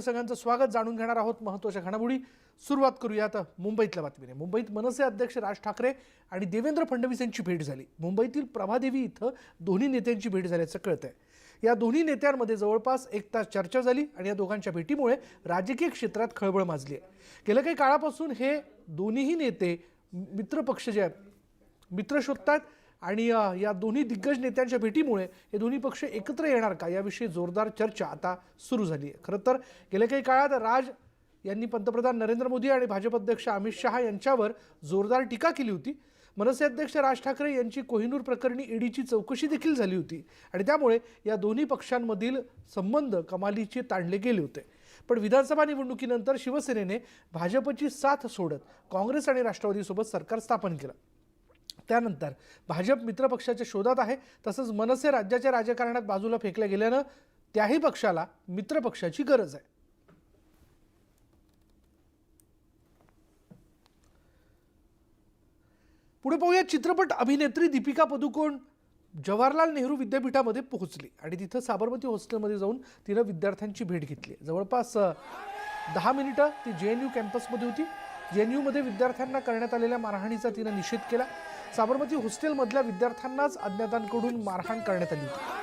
सगळ्यांचं स्वागत जाणून घेणार आहोत महत्त्वाच्या घडामोडी. सुरुवात करूयात मुंबईतल्या बातमीने. मुंबईत मनसे अध्यक्ष राज ठाकरे आणि देवेंद्र फडणवीस यांची भेट झाली. मुंबईतील प्रभादेवी इथं दोन्ही नेत्यांची भेट झाल्याचं कळतंय. या दोन्ही नेत्यांमध्ये जवळपास एक तास चर्चा झाली आणि या दोघांच्या भेटीमुळे राजकीय क्षेत्रात खळबळ माजली आहे गेल्या काही काळापासून हे दोन्हीही नेते मित्रपक्ष जे आहेत मित्र शोधतात आणि या दोन्ही दिग्गज नेत्यांच्या भेटीमुळे हे दोन्ही पक्ष एकत्र येणार का? याविषयी जोरदार चर्चा आता सुरू झाली आहे. खरं तर गेल्या काही काळात राज यांनी पंतप्रधान नरेंद्र मोदी आणि भाजप अध्यक्ष अमित शहा यांच्यावर जोरदार टीका केली होती. मनसे अध्यक्ष राज ठाकरे यांची कोहिनूर प्रकरणी ईडीची चौकशी देखील झाली होती आणि त्यामुळे या दोन्ही पक्षांमधील संबंध कमालीचे ताणले गेले होते. पण विधानसभा निवडणुकीनंतर शिवसेनेने भाजपची साथ सोडत काँग्रेस आणि राष्ट्रवादीसोबत सरकार स्थापन केलं. त्यानंतर भाजप मित्रपक्षाच्या शोधात आहे. तसंच मनसे राज्याच्या राजकारणात बाजूला फेकल्या गेल्यानं त्याही पक्षाला मित्रपक्षाची गरज आहे. पुढे पाहूया चित्रपट अभिनेत्री दीपिका पदुकोण जवाहरलाल नेहरू विद्यापीठामध्ये पोहोचली आणि तिथं साबरमती हॉस्टेलमध्ये जाऊन तिनं विद्यार्थ्यांची भेट घेतली. जवळपास दहा मिनिटं ती जे एन यू कॅम्पसमध्ये होती. जे एन यूमध्ये विद्यार्थ्यांना करण्यात आलेल्या मारहाणीचा तिनं निषेध केला. साबरमती हॉस्टेलमधल्या विद्यार्थ्यांनाच अज्ञातांकडून मारहाण करण्यात आली होती.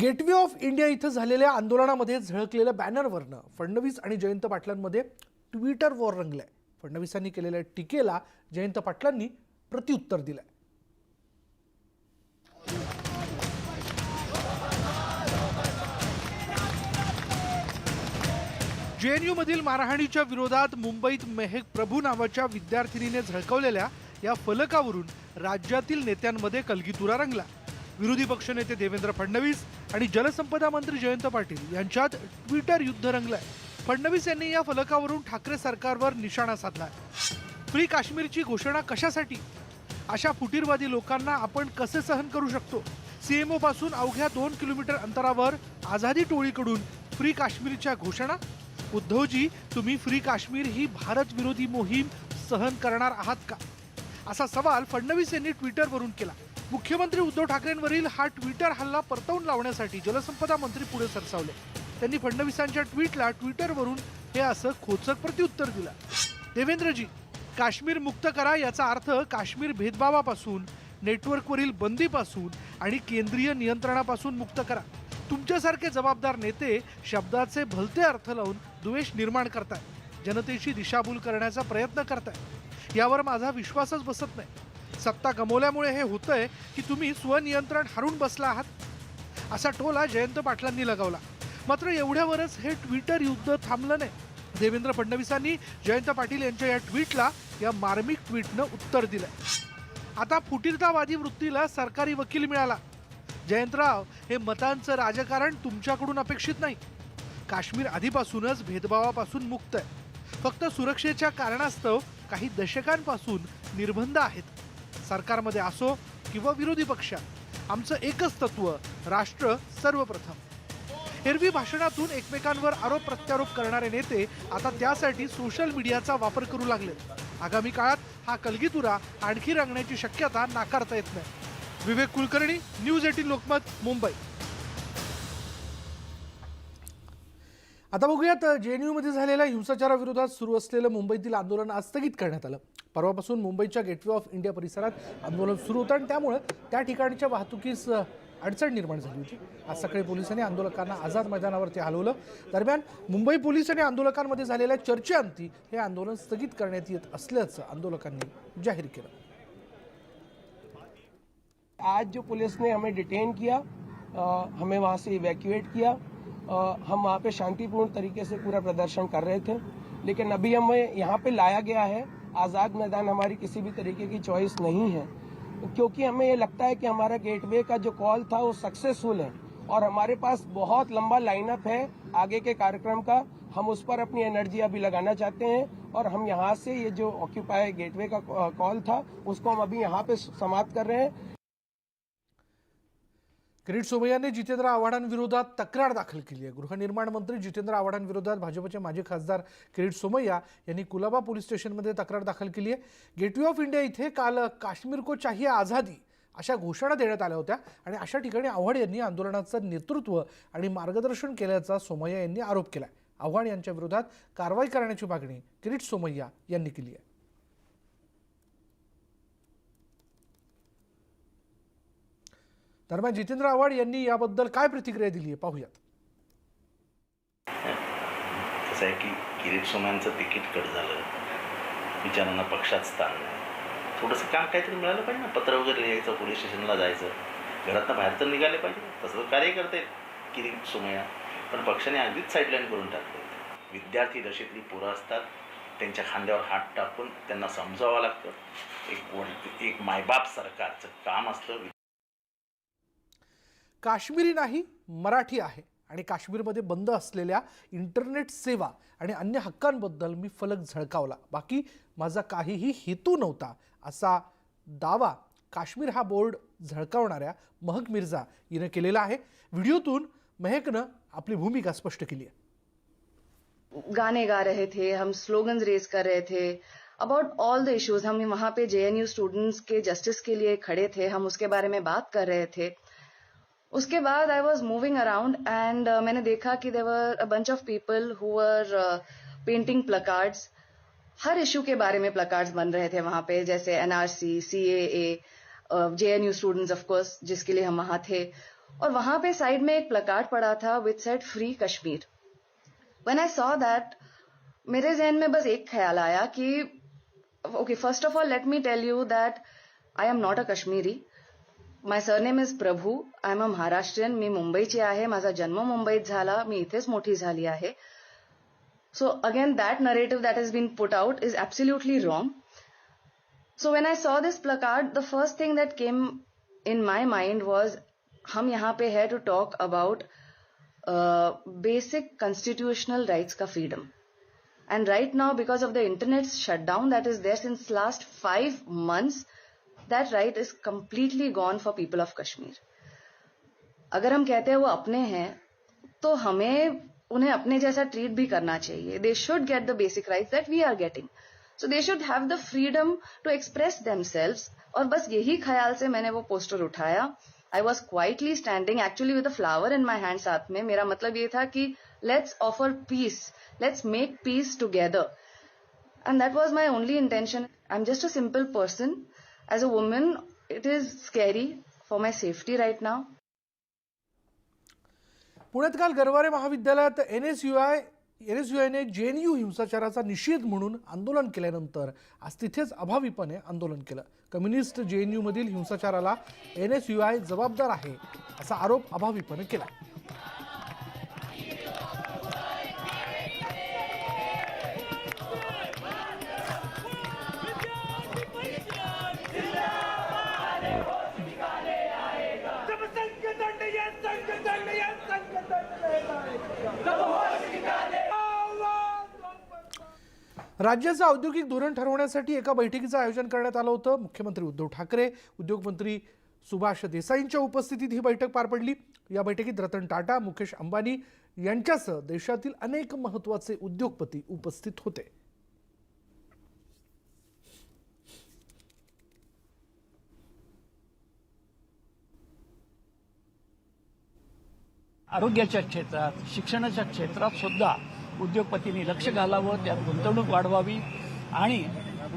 गेटवे ऑफ इंडिया इथं झालेल्या आंदोलनामध्ये झळकलेल्या बॅनरवरनं फडणवीस आणि जयंत पाटलांमध्ये ट्विटर वॉर रंगलंय. फडणवीसांनी केलेल्या टीकेला जयंत पाटलांनी प्रत्युत्तर दिलंय. जेएनयू मधील मारहाणीच्या विरोधात मुंबईत मेहक प्रभू नावाच्या विद्यार्थिनीने झळकवलेल्या या फलकावरून राज्यातील नेत्यांमध्ये कलगीतुरा रंगला. विरोधी पक्षनेते देवेंद्र फडणवीस आणि जलसंपदा मंत्री जयंत पाटील यांच्यात ट्विटर युद्ध रंगलंय. फडणवीस यांनी या फलकावरून ठाकरे सरकारवर निशाणा साधलाय. फ्री काश्मीरची घोषणा कशासाठी? अशा फुटीरवादी लोकांना आपण कसे सहन करू शकतो? सीएमओ पासून अवघ्या दोन किलोमीटर अंतरावर आझादी टोळीकडून फ्री काश्मीरच्या घोषणा? उद्धवजी तुम्ही फ्री काश्मीर ही भारत विरोधी मोहीम सहन करणार आहात का? असा सवाल फडणवीस यांनी ट्विटरवरून केला. मुख्यमंत्री उद्धव ठाकरेंवरील हा ट्विटर हल्ला परतवून लावण्यासाठी जलसंपदा मंत्री पुढे सरसावले. त्यांनी फडणवीसांच्या ट्विटला ट्विटरवरून हे असं खोचक प्रत्युत्तर दिलं. देवेंद्रजी काश्मीर मुक्त करा याचा अर्थ काश्मीर भेदभावापासून नेटवर्कवरील बंदीपासून आणि केंद्रीय नियंत्रणापासून मुक्त करा. तुमच्यासारखे जबाबदार नेते शब्दाचे भलते अर्थ लावून द्वेष निर्माण करताय जनतेची दिशाभूल करण्याचा प्रयत्न करताय यावर माझा विश्वासच बसत नाही. सत्ता गमवल्यामुळे हे होतंय की तुम्ही स्वनियंत्रण हरून बसला आहात. असा टोला जयंत पाटलांनी लगावला. मात्र एवढ्यावरच हे ट्विटर युद्ध थांबलं नाही. देवेंद्र फडणवीसांनी जयंत पाटील यांच्या या ट्विटला या मार्मिक ट्विटनं उत्तर दिलं आता फुटीरतावादी वृत्तीला सरकारी वकील मिळाला. जयंतराव हे मतांचं राजकारण तुमच्याकडून अपेक्षित नाही. काश्मीर आधीपासूनच भेदभावापासून मुक्त आहे. फक्त सुरक्षेच्या कारणास्तव काही दशकांपासून निर्बंध आहेत. सरकारमध्ये असो किंवा विरोधी पक्षात आमचं एकच तत्व राष्ट्र सर्वप्रथम. एरवी भाषणातून एकमेकांवर आरोप प्रत्यारोप करणारे नेते आता त्यासाठी सोशल मीडियाचा वापर करू लागले आगामी काळात हा कलगीतुरा आणखी रंगण्याची शक्यता नाकारता येत नाही. Vivek Kulkarni news eighteen Lokmat Mumbai. आता बघूयात जे एन यूमध्ये झालेल्या हिंसाचाराविरोधात सुरू असलेलं मुंबईतील आंदोलन आज स्थगित करण्यात आलं. परवापासून मुंबईच्या गेटवे ऑफ इंडिया परिसरात आंदोलन सुरू होतं आणि त्यामुळे त्या ठिकाणच्या वाहतुकीस अडचण निर्माण झाली होती. आज सकाळी पोलिसांनी आंदोलकांना आझाद मैदानावरती हलवलं. दरम्यान मुंबई पोलीस आणि आंदोलकांमध्ये झालेल्या चर्चेअंती हे आंदोलन स्थगित करण्यात येत असल्याचं आंदोलकांनी जाहीर केलं. आज जो पुलिस ने हमें डिटेन किया आ, हमें वहाँ से इवैक्यूएट किया आ, हम वहाँ पे शांतिपूर्ण तरीके से पूरा प्रदर्शन कर रहे थे लेकिन अभी हमें यहाँ पे लाया गया है आज़ाद मैदान हमारी किसी भी तरीके की चॉइस नहीं है। क्योंकि हमें ये लगता है कि हमारा गेटवे का जो कॉल था वो सक्सेसफुल है और हमारे पास बहुत लंबा लाइनअप है आगे के कार्यक्रम का। हम उस पर अपनी एनर्जी अभी लगाना चाहते हैं और हम यहाँ से ये जो ऑक्यूपाई गेटवे का कॉल था, उसको हम अभी यहाँ पे समाप्त कर रहे हैं। किरीट सोमय्यांनी जितेंद्र आव्हाडांविरोधात तक्रार दाखल केली आहे. गृहनिर्माण मंत्री जितेंद्र आव्हाडांविरोधात भाजपचे माजी खासदार किरीट सोमय्या यांनी कुलाबा पोलीस स्टेशनमध्ये तक्रार दाखल केली आहे. गेटवे ऑफ इंडिया इथे काल काश्मीर को चाहिए आझादी अशा घोषणा देण्यात आल्या होत्या आणि अशा ठिकाणी आव्हाड यांनी आंदोलनाचं नेतृत्व आणि मार्गदर्शन केल्याचा सोमय्या यांनी आरोप केला आहे आव्हाड यांच्या विरोधात कारवाई करण्याची मागणी किरीट सोमय्या यांनी केली आहे. दरम्यान जितेंद्र आव्हाड यांनी याबद्दल काय प्रतिक्रिया दिली आहे? पाहूयात. कसं आहे की किरीट सोमयांचं तिकीट कट झालं. विचारांना पक्षात स्थान नाही थोडंसं काम काहीतरी मिळालं पाहिजे ना. पत्र वगैरे लिहायचं पोलीस स्टेशनला जायचं. घरातनं बाहेर तर निघाले पाहिजे. तसं तर कार्य करते किरीट सोमया पण पक्षाने अगदीच साईडलाईन करून टाकले विद्यार्थी दशेतली पोरं असतात. त्यांच्या खांद्यावर हात टाकून त्यांना समजावं लागतं. एक एक मायबाप सरकारचं काम असतं काश्मीरी नाही मराठी आहे. आणि काश्मीरमध्ये बंद असलेल्या इंटरनेट सेवा आणि अन्य हक्कांबद्दल मी फलक झळकावला. बाकी माझा काहीही हेतू नव्हता असा दावा काश्मीर हा बोर्ड झळकावणाऱ्या महक मिर्झा हिनं केलेला आहे. व्हिडिओतून महकनं आपली भूमिका स्पष्ट केली आहे. गाने गा रहे थे हम स्लोगन्स रेज कर रहे थे. अबाउट ऑल द इश्यूज हम वहां पे जेएनयू स्टूडेंट्स के जस्टिस के लिए खड़े थे हम उसके बारे में बात कर रहे थे. उसके बाद I was moving around and मैंने देखा कि there a bunch of people who were painting placards her issue के बारे में प्लकार्ड्स बन रहे थे वहाँ पे, जैसे NRC CAA JNU students of course जिसके लिए हम वहाँ थे। और वहाँ पे साइड में एक प्लकार्ड पड़ा था with set free Kashmir when I saw that मेरे जहन में बस एक ख्याल आया कि okay first of all let me tell you that I am not a Kashmiri my surname is Prabhu I am a Maharashtrian मी मुंबईची आहे माझा जन्म मुंबईत झाला मी इथेच मोठी झाली आहे so again that narrative that is been put out is absolutely wrong so when I saw this placard the first thing that came in my mind was हम यहाँ पे है to talk about basic constitutional rights ka freedom and right now because of the internet shutdown that is there since last 5 months that right is completely gone for people of Kashmir अगर हम कहते हैं वो अपने हैं तो हमें उन्हें अपने जैसा ट्रीट भी करना चाहिए। They should get the basic right that we are getting so they should have the freedom to express themselves और बस यही ख्याल से मैंने वो पोस्टर उठाया। I was quietly standing actually with a flower in my hand साथ में। मेरा मतलब ये था कि let's offer peace let's make peace together and that was my only intention I am just a simple person as a woman, it is scary for my safety right now. पुण्यात काल गरवारे महाविद्यालयात N S U I N S U आयने J N you हिंसाचाराचा निषेध म्हणून आंदोलन केल्यानंतर आज तिथेच अभावीपणे आंदोलन केलं कम्युनिस्ट जे एन यूमधील हिंसाचाराला एन एस यू आय जबाबदार आहे असा आरोप अभावीपणे केला राज्याचं औद्योगिक धोरण ठरवण्यासाठी एका बैठकीचं आयोजन करण्यात आलं होतं. मुख्यमंत्री उद्धव ठाकरे उद्योगमंत्री सुभाष देसाईंच्या उपस्थितीत ही बैठक पार पडली. या बैठकीत रतन टाटा मुकेश अंबानी यांच्यासह देशातील अनेक महत्त्वाचे उद्योगपती उपस्थित होते. आरोग्याच्या क्षेत्रात शिक्षणाच्या क्षेत्रात सुद्धा उद्योगपतींनी लक्ष घालावं त्यात गुंतवणूक वाढवावी आणि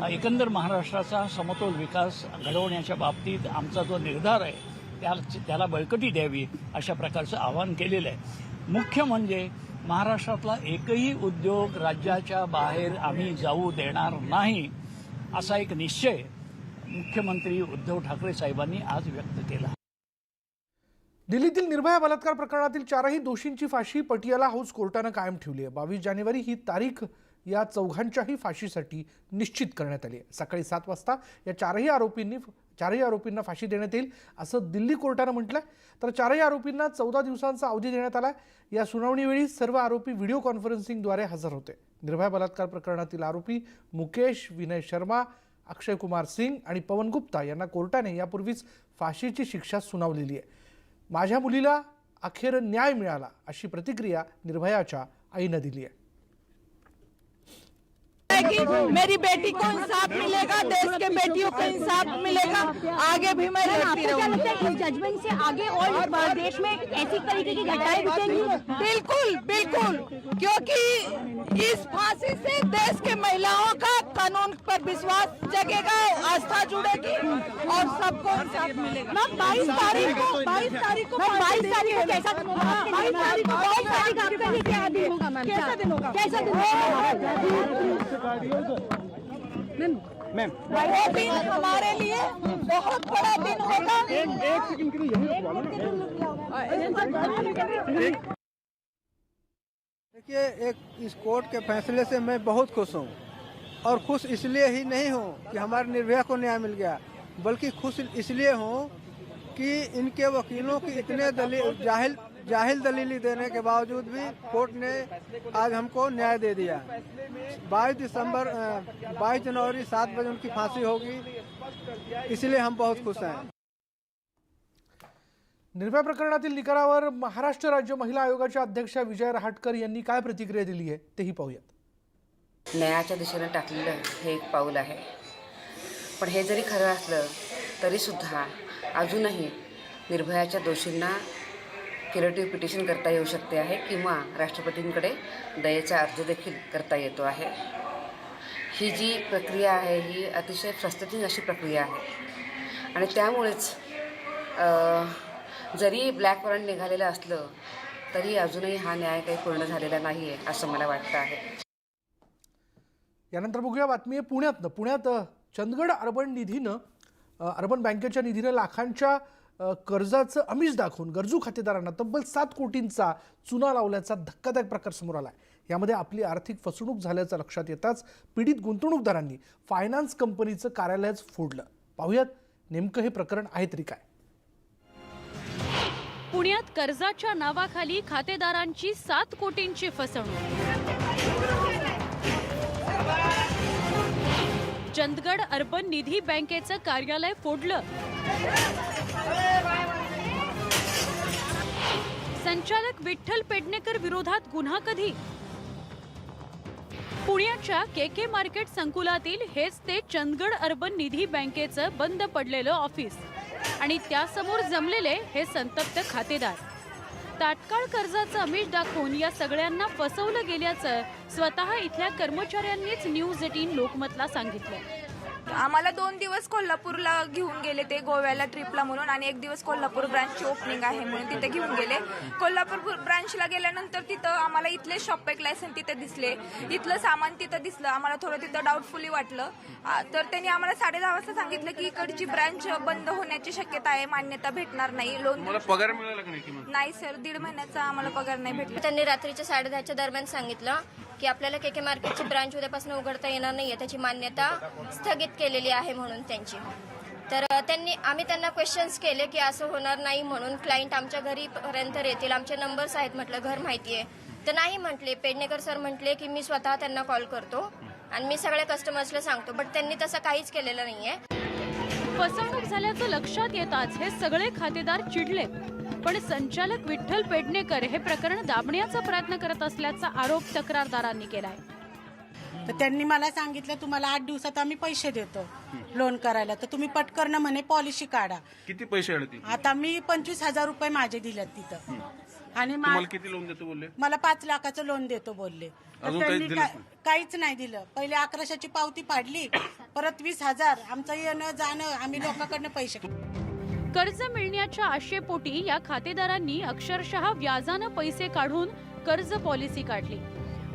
एकंदर महाराष्ट्राचा समतोल विकास घडवण्याच्या बाबतीत आमचा जो निर्धार आहे त्या त्याला बळकटी द्यावी अशा प्रकारचं आवाहन केलेलं आहे. मुख्य म्हणजे महाराष्ट्रातला एकही उद्योग राज्याच्या बाहेर आम्ही जाऊ देणार नाही असा एक निश्चय मुख्यमंत्री उद्धव ठाकरे साहेबांनी आज व्यक्त केला. दिल्लीतील निर्भया बलात्कार प्रकरणातील चारही दोषींची फाशी पटियाला हाऊस कोर्टानं कायम ठेवली आहे. बावीस जानेवारी ही तारीख या चौघांच्याही फाशीसाठी निश्चित करण्यात आली आहे. सकाळी सात वाजता या चारही आरोपींनी चारही आरोपींना फाशी देण्यात येईल असं दिल्ली कोर्टानं म्हटलंय. तर चारही आरोपींना चौदा दिवसांचा अवधी देण्यात आलाय. या सुनावणीवेळी सर्व आरोपी व्हिडिओ कॉन्फरन्सिंगद्वारे हजर होते. निर्भया बलात्कार प्रकरणातील आरोपी मुकेश विनय शर्मा अक्षय कुमार सिंग आणि पवन गुप्ता यांना कोर्टाने यापूर्वीच फाशीची शिक्षा सुनावलेली आहे. माझ्या मुलीला अखेर न्याय मिळाला अशी प्रतिक्रिया निर्भयाच्या आईनं दिली आहे. कि मेरी बेटी को इंसाफ मिलेगा देश के बेटियों को इंसाफ मिलेगा। आगे भी मैं लड़ती रहूँगी। जजमेंट से आगे और देश में ऐसी तरीके की घटनाएँ घटेंगी? बिल्कुल बिल्कुल। क्योंकि इस फांसी से देश के महिलाओं का कानून पर विश्वास जगेगा आस्था जुड़ेगी और सबको इंसाफ मिलेगा। मैम बाईस तारीख को बाईस तारीख को बाईस तारीख को कैसा दिन होगा? बाईस तारीख को बाईस तारीख आपके लिए क्या दिन होगा मैम? कैसा दिन होगा? कैसा दिन होगा? वो दिन हमारे लिए बहुत बड़ा दिन होगा। देखिए एक इस कोर्ट के फैसले से मैं बहुत खुश हूँ और खुश इसलिए ही नहीं हूँ कि हमारे निर्भया को न्याय मिल गया बल्कि खुश इसलिए हूँ कि इनके वकीलों की इतने दलील जाहिल जाहिल दलीली देने के बावजूद भी कोर्ट ने आज हमको न्याय दे दिया। 22 दिसंबर 22 जनवरी सात बजे उनकी फांसी होगी इसलिए हम बहुत खुश हैं। निर्भया प्रकरणातील निकालावर महाराष्ट्र राज्य महिला आयोगाच्या अध्यक्षा विजय रहाटकर यांनी काय प्रतिक्रिया दिली आहे तेही पाहूयात. न्यायाच्या दिशेनं टाकलेलं हे एक पाऊल आहे. पण हे जरी खरं असलं तरीसुद्धा अजूनही निर्भयाच्या दोषींना क्युरेटिव्ह पिटिशन करता येऊ शकते आहे किंवा राष्ट्रपतींकडे दयेचा अर्ज देखील करता येतो आहे. ही जी प्रक्रिया आहे ही अतिशय फ्रस्ट्रेटिंग अशी प्रक्रिया आहे. आणि त्यामुळेच जरी ब्लॅक वॉरंट निघालेलं असलं तरी अजूनही हा न्याय काही पूर्ण झालेला नाही आहे असं मला वाटतं आहे. यानंतर बघूया बातमी आहे पुण्यातनं. पुण्यात चंदगड अर्बन निधीनं अर्बन बँकेच्या निधीनं लाखांच्या कर्जाचं आमिष दाखवून गरजू खातेदारांना तब्बल सात कोटींचा चुना लावल्याचा धक्कादायक प्रकार समोर आला आहे यामध्ये आपली आर्थिक फसवणूक झाल्याचं लक्षात येताच पीडित गुंतवणूकदारांनी फायनान्स कंपनीचं कार्यालयच फोडलं. पाहूयात नेमकं हे प्रकरण आहे तरी काय? पुण्यात कर्जाच्या नावाखाली खातेदारांची सात कोटींची फसवणूक. चंदगड अर्बन निधी बँकेचं कार्यालय फोडलं. संचालक विठ्ठल पेडणेकर विरोधात गुन्हा कधी? पुण्याच्या के के मार्केट संकुलातील हेच ते चंदगड अर्बन निधी बँकेचं बंद पडलेलं ऑफिस. आणि त्यासमोर जमलेले हे संतप्त खातेदार. तात्काळ कर्जाचं अमिष दाखवून या सगळ्यांना फसवलं गेल्याचं स्वतः इथल्या कर्मचाऱ्यांनीच न्यूज एटीन लोकमतला सांगितलं आम्हाला दोन दिवस कोल्हापूरला घेऊन गेले ते गोव्याला ट्रिपला म्हणून आणि एक दिवस कोल्हापूर ब्रांचची ओपनिंग आहे म्हणून तिथे घेऊन गेले. कोल्हापूर ब्रांचला गेल्यानंतर तिथं आम्हाला इथले शॉपेक लायसन तिथे दिसले. इथलं सामान तिथं दिसलं. आम्हाला थोडं तिथं डाऊटफुली वाटलं. तर त्यांनी आम्हाला साडे दहा वाजता सांगितलं की इकडची ब्रांच बंद होण्याची शक्यता आहे. मान्यता भेटणार नाही. लोन पगार मिळाला का नाही किमान? नाही सर दीड महिन्याचा आम्हाला पगार नाही भेटला. त्यांनी रात्रीच्या साडे दहाच्या दरम्यान सांगितलं की आपल्याला के के मार्केटची ब्रांच उद्यापासून उघडता येणार नाहीये त्याची मान्यता स्थगित केलेली आहे म्हणून त्यांची. तर त्यांनी आम्ही त्यांना क्वेश्चन्स केले की असं होणार नाही म्हणून क्लायंट आमच्या घरी पर्यंत येतील आमचे नंबर्स आहेत म्हटलं घर माहिती आहे तर नाही म्हटले. पेडणेकर सर म्हटले की मी स्वतः त्यांना कॉल करतो आणि मी सगळ्या कस्टमर्सला सांगतो. बट त्यांनी तसं काहीच केलेलं नाहीये. फसवणूक झाल्याचं लक्षात येताच हे सगळे खातेदार चिडले पण संचालक विठ्ठल पेडणेकर हे प्रकरण दाबण्याचा प्रयत्न करत असल्याचा आरोप तक्रारदारांनी केलाय. तर त्यांनी मला सांगितलं तुम्हाला आठ दिवसात आम्ही पैसे देतो लोन करायला. तर तुम्ही पटकन म्हणे पॉलिसी काढा. किती पैसे आले आता मी पंचवीस हजार रुपये माझे दिलेत तिथं. आणि मा- तुम्हाला किती लोन देतो बोलले? मला पाच लाखाचं लोन देतो बोलले. तर अजून काहीच त्यांनी दिलंच काय- काहीच नाही दिलं. पहिले अकराशेची पावती पाडली परत वीस हजार. आमचं येणं जाणं आम्ही लोकांकडनं पैसे कर्ज मिळण्याच्या आशेपोटी या खातेदारांनी अक्षरशः व्याजानं पैसे काढून कर्ज पॉलिसी काढली.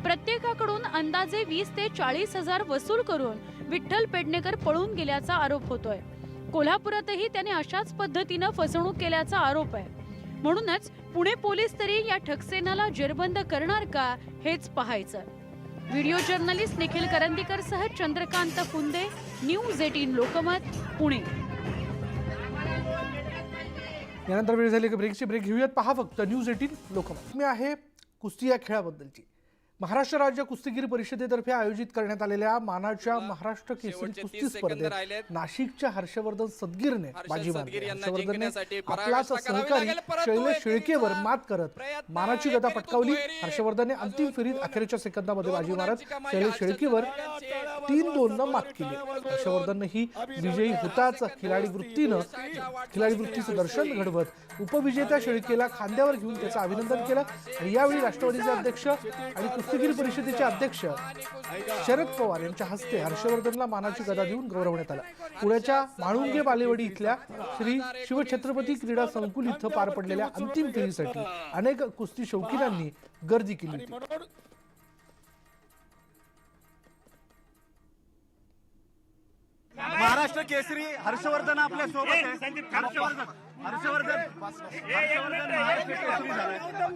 प्रत्येकाकडून अंदाजे वीस ते चाळीस हजार वसूल करून विठ्ठल पेडणेकर पळून गेल्याचा आरोप होतोय. कोल्हापुरातही त्याने अशाच पद्धतीनं फसवणूक केल्याचा आरोप आहे. म्हणूनच पुणे पोलीस तरी या ठकसेनाला जेरबंद करणार का हेच पाहायचं. व्हिडिओ जर्नलिस्ट निखिल करंदीकर सह चंद्रकांत फुंदे न्यूज एटीन लोकमत पुणे. यानंतर वेळ झाली की ब्रेकची ब्रेक घेऊयात. पहा फक्त. News eighteen Lokmat. मी आहे कुस्ती या खेळाबद्दलची. महाराष्ट्र राज्य कुस्तीगीर परिषदेतर्फे आयोजित करण्यात आलेल्या मानाच्या महाराष्ट्र केसरी कुस्ती स्पर्धेत नाशिकच्या हर्षवर्धन सदगीरने बाजी मारली हर्षवर्धनने आपलाच सहकारी शैलेश शेळकेवर मात करत मानाची गदा पटकावली. हर्षवर्धनने अंतिम फेरीत अखेरच्या सेकंदामध्ये बाजी मारत शैलेश शेळकेवर तीन दोन न मात केली हर्षवर्धन ही विजयी होताच खिलाडी वृत्तीनं खिलाडी वृत्तीचं दर्शन घडवत उपविजेत्या शेळकेला खांद्यावर घेऊन त्याचं अभिनंदन केलं. आणि यावेळी राष्ट्रवादीचे अध्यक्ष आणि कुस्तीगीर परिषदेचे अध्यक्ष शरद पवार यांच्या हस्ते हर्षवर्धनला मानाची गदा देऊन गौरवण्यात आलं. पुण्याच्या म्हाळुंगे बालेवाडी इथल्या श्री शिवछत्रपती क्रीडा संकुल इथं पार पडलेल्या अंतिम फेरीसाठी अनेक कुस्ती शौकीनांनी गर्दी केली होती. महाराष्ट्र केसरी हर्षवर्धन आपल्यासोबत आहे. हर्षवर्धन. हर्षवर्धन.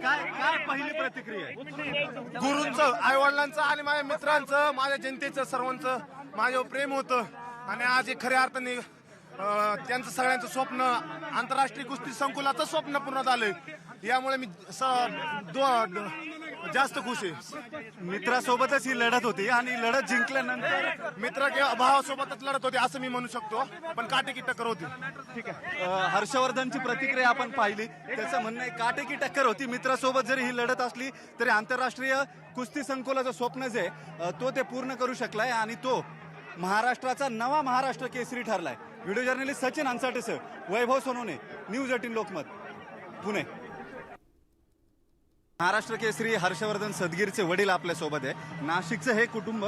काय काय पहिली प्रतिक्रिया गुरूंचं आई वडिलांचं आणि माझ्या मित्रांचं माझ्या जनतेचं सर्वांचं माझ्यावर प्रेम होतं. आणि आज हे खऱ्या अर्थाने अं, त्यांचं सगळ्यांचं स्वप्न आंतरराष्ट्रीय कुस्ती संकुलाचं स्वप्न पूर्ण झालंय. यामुळे मी स- दो- जास्त खुश आहे. मित्रासोबतच ही लढत होती आणि लढत जिंकल्यानंतर मित्र किंवा भावासोबतच लढत होते असं मी म्हणू शकतो. पण काटेकी टक्कर होती. ठीक आहे. अं, हर्षवर्धनची प्रतिक्रिया आपण पाहिली. त्याचं म्हणणं आहे काटेकी टक्कर होती. मित्रासोबत जरी ही लढत असली तरी आंतरराष्ट्रीय कुस्ती संकुलाचं स्वप्न जे आहे, अं, तो ते पूर्ण करू शकलाय आणि तो महाराष्ट्राचा नवा महाराष्ट्र केसरी ठरलाय. व्हिडिओ जर्नलिस्ट सचिन अन्साटेसह वैभव सोनवणे न्यूज एटीन लोकमत पुणे. महाराष्ट्र केसरी हर्षवर्धन सदगीरचे वडील आपल्यासोबत आहे. नाशिकचं हे कुटुंब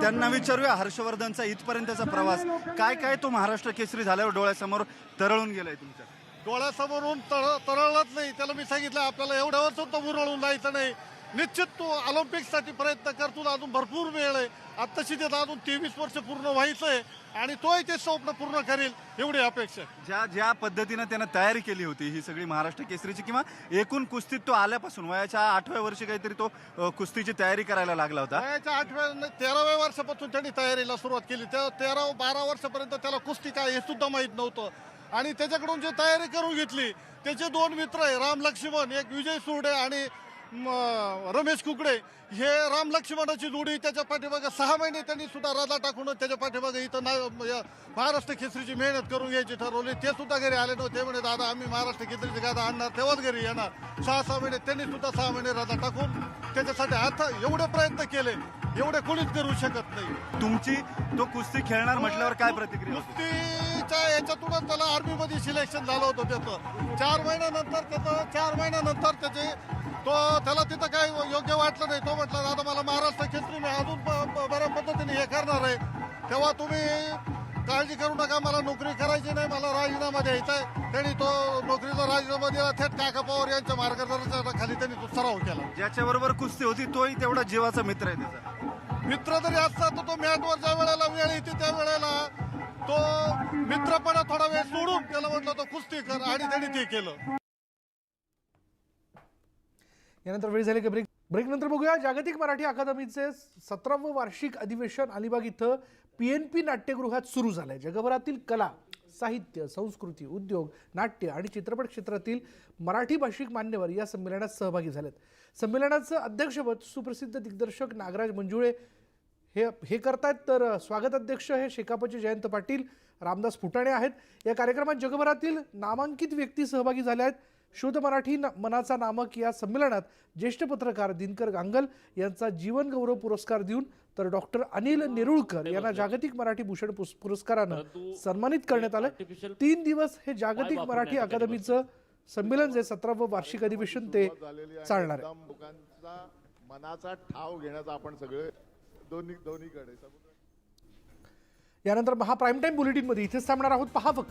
त्यांना विचारूया हर्षवर्धनचा इथपर्यंतचा प्रवास. काय काय तो महाराष्ट्र केसरी झाल्यावर डोळ्यासमोर तरळून गेलाय तुमच्या? डोळ्यासमोरून तळ तरळलंच नाही. त्याला मी सांगितलं आपल्याला एवढ्यावर सुद्धा उरळून जायचं नाही. निश्चित तो ऑलिम्पिकसाठी प्रयत्न करतो अजून भरपूर वेळ आहे. आत्ताशी त्यात अजून तेवीस वर्ष पूर्ण व्हायचंय आणि तोही ते स्वप्न पूर्ण करेल एवढी अपेक्षा आहे. ज्या ज्या पद्धतीनं त्यानं तयारी केली होती ही सगळी महाराष्ट्र केसरीची किंवा एकूण कुस्तीत तो आल्यापासून वयाच्या आठव्या वर्षी काहीतरी तो अ, कुस्तीची तयारी करायला लागला होता. वयाच्या आठव्या तेराव्या वर्षापासून त्यांनी तयारीला सुरुवात केली. त्या तेरा बारा वर्षापर्यंत त्याला कुस्ती काय हे सुद्धा माहीत नव्हतं. आणि त्याच्याकडून जे तयारी करून घेतली त्याचे दोन मित्र आहे राम लक्ष्मण एक विजय सुरडे आणि रमेश कुकडे हे राम लक्ष्मणाची जोडी त्याच्या पाठीमागे सहा महिने त्यांनी सुद्धा रजा टाकून त्याच्या पाठीमागे इथं ना महाराष्ट्र केसरीची मेहनत करून घ्यायची ठरवली. ते सुद्धा घरी आले नव्हते. ते म्हणे दादा आम्ही महाराष्ट्र केसरीची गादा आणणार. तेव्हाच घरी येणार. सहा सहा महिने त्यांनी सुद्धा सहा महिने रजा टाकून त्याच्यासाठी आता एवढे प्रयत्न केले. एवढे कोणीच करू शकत नाही. तुमची तो कुस्ती खेळणार म्हटल्यावर काय प्रतिक्रिया? कुस्तीच्या याच्यातूनच त्याला आर्मी मध्ये सिलेक्शन झालं होतं त्याचं. चार महिन्यानंतर त्याचं चार महिन्यानंतर त्याचे तो त्याला तिथं काय योग्य वाटलं नाही. तो म्हटला दादा मला महाराष्ट्र केसरी मी अजून बऱ्या पद्धतीने हे करणार आहे. तेव्हा तुम्ही काळजी करू नका मला नोकरी करायची नाही मला राजीनामा द्यायचा आहे. त्यांनी तो नोकरीचा राजीनामा दिला. थेट काका पवार यांच्या मार्गदर्शनाखाली त्यांनी तो सराव केला. ज्याच्याबरोबर कुस्ती होती तोही तेवढा जीवाचा मित्र आहे त्याचा. मित्र जरी असला तर तो मॅटवर ज्या वेळेला वेळ येते त्या वेळेला तो मित्रपणा थोडा वेळ सोडून त्याला म्हटलं तो कुस्ती कर. आणि त्यांनी ते केलं. यानंतर वेळ झाली की ब्रेक ब्रेक नंतर बघूया. जागतिक मराठी अकादमीचे सतरावं वार्षिक अधिवेशन अलिबाग इथं पी एन पी नाट्यगृहात सुरू झालंय. जगभरातील कला साहित्य संस्कृती उद्योग नाट्य आणि चित्रपट क्षेत्रातील मराठी भाषिक मान्यवर या संमेलनात सहभागी झालेत. संमेलनाचं अध्यक्षपद सुप्रसिद्ध दिग्दर्शक नागराज मंजुळे हे हे करतायत. तर स्वागत अध्यक्ष हे शेकापचे जयंत पाटील रामदास फुटाणे आहेत. या कार्यक्रमात जगभरातील नामांकित व्यक्ती सहभागी झाल्या आहेत. शोध मराठी न- मनाचा नामक या संमेलनात ज्येष्ठ पत्रकार दिनकर गांगल यांचा जीवन गौरव पुरस्कार देऊन तर डॉक्टर अनिल नेरुळकर यांना जागतिक मराठी भूषण पुरस्कारानं सन्मानित करण्यात आलं. तीन दिवस हे जागतिक मराठी अकादमीचं संमेलन जे सतरावं वार्षिक अधिवेशन ते चालणार आहे. मनाचा ठाव घेण्याचा आपण सगळे दोन्ही दोन्हीकडे. यानंतर महा प्राईम टाईम बुलेटिनमध्ये इथेच थांबणार आहोत. पहा फक्त.